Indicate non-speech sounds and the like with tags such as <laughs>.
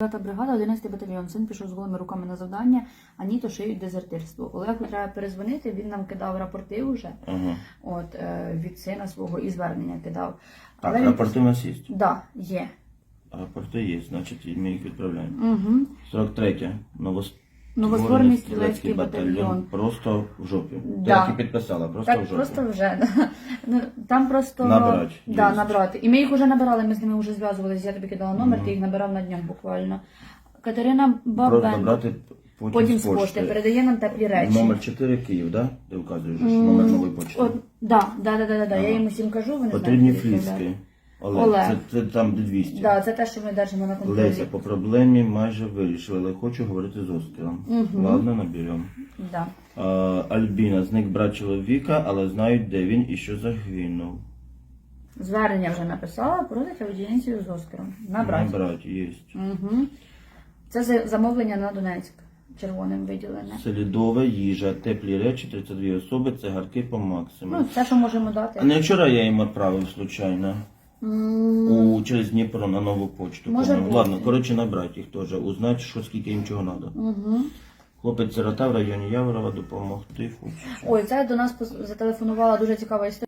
П'ята бригада, 11 батальйон. Син пішов з голими руками на завдання, а ні, то шиють дезертирство. Олегу треба перезвонити, він нам кидав рапорти вже угу. от, е, від сина свого і звернення кидав. Так, Але рапорти у нас є. Да, є. Рапорти є, значить ми їх відправляємо. Угу. 43. Новос... Новостворений стрілецький батальйон. Просто в жопі. Да. Ти так і підписала, просто в Так жопі. просто вже. <laughs> Ну, Там просто Набирать, Да, набрати. І ми їх вже набирали, ми з ними вже зв'язувалися. Я тобі кидала номер, ти їх набирав на днях буквально. Катерина Бабен потім, потім з пошти передає нам теплі речі. Номер 4 Київ, да? Ти вказуєш номер нової почти. От, да, да, да, да, да, да. Я Ага. їм усім кажу, вони Потрібні знають, як фліски. Відправляти. Олег, Олег. Це, це там де 200. Да, це те, що ми держимо на контролі. Леся, по проблемі майже вирішили, але хочу говорити з Оскаром. Ладно, наберемо. Да. А, Альбіна, зник брат чоловіка, але знають, де він і що загинув. Звернення вже написала, просить аудієнцію з Оскаром. Набрати. брат, є. Угу. Це за- замовлення на Донецьк. Червоним виділене. Селідова їжа, теплі речі, 32 особи, цигарки по максимуму. Ну, це, що можемо А не вчора я їм відправив случайно. У, через Дніпро на нову почту. Може бути. Ладно, коротше, набрати їх теж, узнати, що скільки їм чого треба. Угу. Хлопець сирота в районі Яворова допомогти. Ой, це до нас зателефонувала дуже цікава історія.